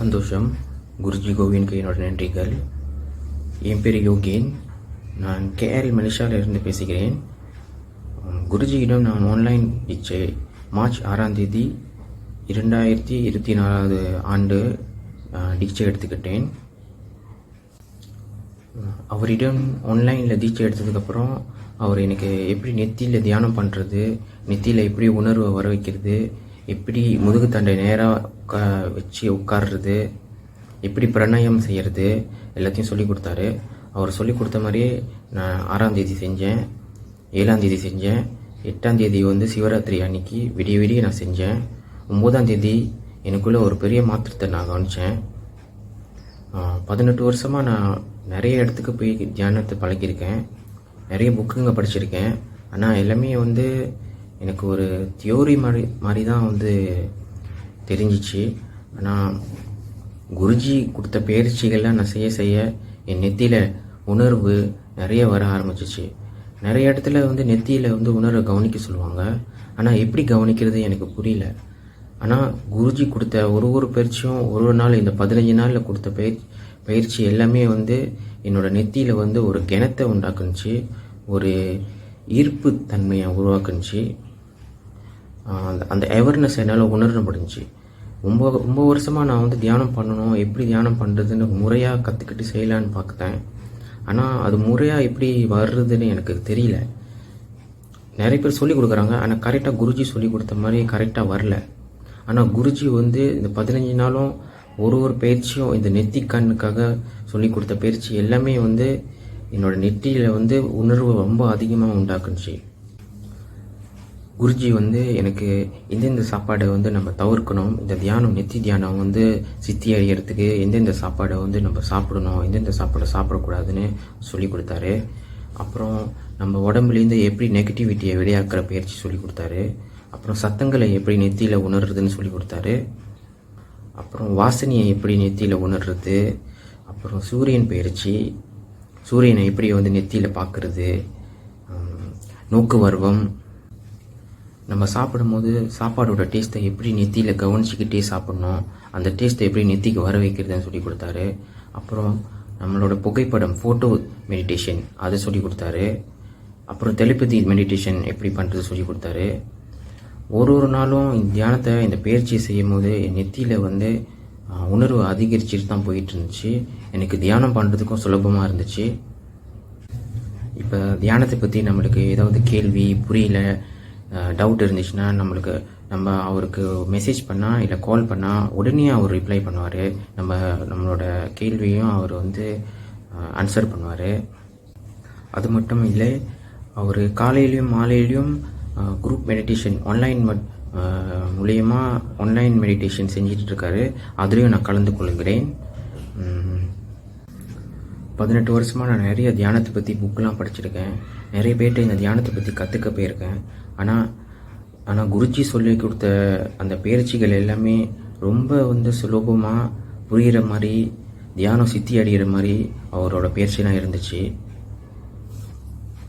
சந்தோஷம். குருஜி கோவினுக்கு என்னோட நன்றிகள். என் பேர் யோகேன். நான் கேஎல் மலேசியாவிலிருந்து பேசுகிறேன். குருஜியிடம் நான் ஆன்லைன் டீச்சை மார்ச் ஆறாம் தேதி இரண்டாயிரத்தி இருபத்தி நாலாவது ஆண்டு டீச்சை எடுத்துக்கிட்டேன். அவரிடம் ஆன்லைனில் தீட்சை எடுத்ததுக்கப்புறம் அவர் எனக்கு எப்படி நெத்தியில் தியானம் பண்ணுறது நெத்தியில் எப்படி உணர்வை வர வைக்கிறது எப்படி முதுகு தண்டை நேராக உட்கா வச்சு உட்கார்றது எப்படி பிரணயம் செய்கிறது எல்லாத்தையும் சொல்லி கொடுத்தாரு. அவர் சொல்லி கொடுத்த மாதிரியே நான் ஆறாம் தேதி செஞ்சேன் ஏழாம் தேதி செஞ்சேன். எட்டாம் தேதி வந்து சிவராத்திரி அன்னைக்கு விடிய விடிய நான் செஞ்சேன். ஒம்போதாம் தேதி எனக்குள்ளே ஒரு பெரிய மாற்றத்தை நான் கவனித்தேன் பதினெட்டு வருஷமாக நான் நிறைய இடத்துக்கு போய் தியானத்தை பழகியிருக்கேன். நிறைய புக்குங்க படிச்சிருக்கேன். ஆனால் எல்லாமே வந்து எனக்கு ஒரு தியோரி மாதிரி மாதிரி தான் வந்து தெரிஞ்சிச்சு. ஆனால் குருஜி கொடுத்த பயிற்சிகள்லாம் நான் செய்ய செய்ய என் நெத்தியில் உணர்வு நிறைய வர ஆரம்பிச்சிச்சு. நிறைய இடத்துல வந்து நெத்தியில் வந்து உணர்வை கவனிக்க சொல்லுவாங்க. ஆனால் எப்படி கவனிக்கிறது எனக்கு புரியல. ஆனால் குருஜி கொடுத்த ஒரு ஒரு பயிற்சியும் ஒரு ஒரு நாள் இந்த பதினஞ்சு நாளில் கொடுத்த பயிற்சி பயிற்சி எல்லாமே வந்து என்னோட நெத்தியில் வந்து ஒரு கிணத்தை உண்டாக்குனுச்சு. ஒரு ஈர்ப்பு தன்மையை உருவாக்குனுச்சு. அந்த அந்த அவேர்னஸ் என்னால் உணர முடிஞ்சு. ரொம்ப ரொம்ப வருஷமாக நான் வந்து தியானம் பண்ணணும் எப்படி தியானம் பண்ணுறதுன்னு முறையாக கற்றுக்கிட்டு செய்யலான்னு பார்த்தேன் ஆனால் அது முறையாக எப்படி வர்றதுன்னு எனக்கு தெரியல. நிறைய பேர் சொல்லி கொடுக்குறாங்க ஆனால் கரெக்டாக குருஜி சொல்லி கொடுத்த மாதிரி கரெக்டாக வரல. ஆனால் குருஜி வந்து இந்த பதினஞ்சு நாளும் ஒரு ஒரு பயிற்சியும் இந்த நெத்தி கண்ணுக்காக சொல்லி கொடுத்த பயிற்சி எல்லாமே வந்து என்னோடய நெற்றியில் வந்து உணர்வு ரொம்ப அதிகமாக உண்டாக்குனுச்சு. குருஜி வந்து எனக்கு எந்தெந்த சாப்பாடை வந்து நம்ம தவிர்க்கணும் இந்த தியானம் நெத்தி தியானம் வந்து சித்தி அடைகிறதுக்கு எந்தெந்த சாப்பாடை வந்து நம்ம சாப்பிடணும் எந்தெந்த சாப்பாடை சாப்பிடக்கூடாதுன்னு சொல்லி கொடுத்தாரு. அப்புறம் நம்ம உடம்புலேருந்து எப்படி நெகட்டிவிட்டியை வெளியாக்குற பயிற்சி சொல்லி கொடுத்தாரு. அப்புறம் சத்தங்களை எப்படி நெத்தியில் உணர்றதுன்னு சொல்லி கொடுத்தாரு. அப்புறம் வாசனையை எப்படி நெத்தியில் உணர்றது. அப்புறம் சூரியன் பயிற்சி சூரியனை எப்படி வந்து நெத்தியில் பார்க்குறது நோக்கு வர்வம் நம்ம சாப்பிடும்போது சாப்பாடோட டேஸ்ட்டை எப்படி நெத்தியில் கவனிச்சிக்கிட்டே சாப்பிட்ணும் அந்த டேஸ்ட்டை எப்படி நெத்திக்கு வர வைக்கிறதுன்னு சொல்லி கொடுத்தாரு. அப்புறம் நம்மளோட புகைப்படம் ஃபோட்டோ மெடிடேஷன் அதை சொல்லி கொடுத்தாரு. அப்புறம் தெளிப்பதி மெடிடேஷன் எப்படி பண்ணுறது சொல்லி கொடுத்தாரு. ஒரு ஒரு நாளும் தியானத்தை இந்த பயிற்சியை செய்யும் போது நெத்தியில் வந்து உணர்வு அதிகரிச்சுட்டு தான் போயிட்டு இருந்துச்சு எனக்கு தியானம் பண்ணுறதுக்கும் சுலபமாக இருந்துச்சு. இப்போ தியானத்தை பற்றி நம்மளுக்கு ஏதாவது கேள்வி புரியல டவுட் இருந்துச்சுன்னா நம்மளுக்கு நம்ம அவருக்கு மெசேஜ் பண்ணால் இல்லை கால் பண்ணால் உடனே அவர் ரிப்ளை பண்ணுவார். நம்ம நம்மளோட கேள்வியும் அவர் வந்து ஆன்சர் பண்ணுவார். அது மட்டும் இல்லை அவர் காலையிலையும் மாலையிலையும் குரூப் மெடிடேஷன் ஆன்லைன் மூலியமாக ஆன்லைன் மெடிடேஷன் செஞ்சிட்ருக்காரு அதுலேயும் நான் கலந்து கொள்கிறேன். பதினெட்டு வருஷமாக நான் நிறைய தியானத்தை பற்றி புக்கெலாம் படிச்சிருக்கேன். நிறைய பேர்கிட்ட இந்த தியானத்தை பற்றி கற்றுக்க போயிருக்கேன். ஆனால் ஆனால் குருஜி சொல்லி கொடுத்த அந்த பயிற்சிகள் எல்லாமே ரொம்ப வந்து சுலபமாக புரிகிற மாதிரி தியானம் சித்தி அடைகிற மாதிரி அவரோட பயிற்சிலாம் இருந்துச்சு.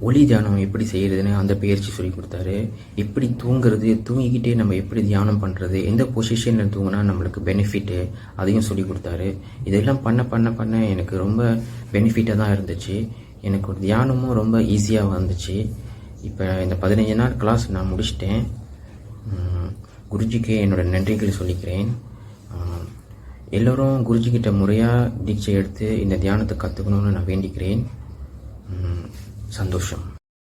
ஒளி தியானம் எப்படி செய்கிறதுன்னு அந்த பயிற்சி சொல்லி கொடுத்தாரு. எப்படி தூங்குறது தூங்கிக்கிட்டே நம்ம எப்படி தியானம் பண்ணுறது எந்த பொசிஷனில் தூங்கினா நம்மளுக்கு பெனிஃபிட்டு அதையும் சொல்லி கொடுத்தாரு. இதெல்லாம் பண்ண பண்ண பண்ண எனக்கு ரொம்ப பெனிஃபிட்டாக தான் இருந்துச்சு. எனக்கு ஒரு தியானமும் ரொம்ப ஈஸியாக வந்துச்சு. இப்போ இந்த பதினஞ்சு நாள் கிளாஸ் நான் முடிச்சிட்டேன். குருஜிக்கு என்னோடய நன்றிகளை சொல்லிக்கிறேன். எல்லோரும் குருஜிக்கிட்ட முறையாக தீட்சை எடுத்து இந்த தியானத்தை கற்றுக்கணும்னு நான் வேண்டிக்கிறேன். சந்தோஷம்.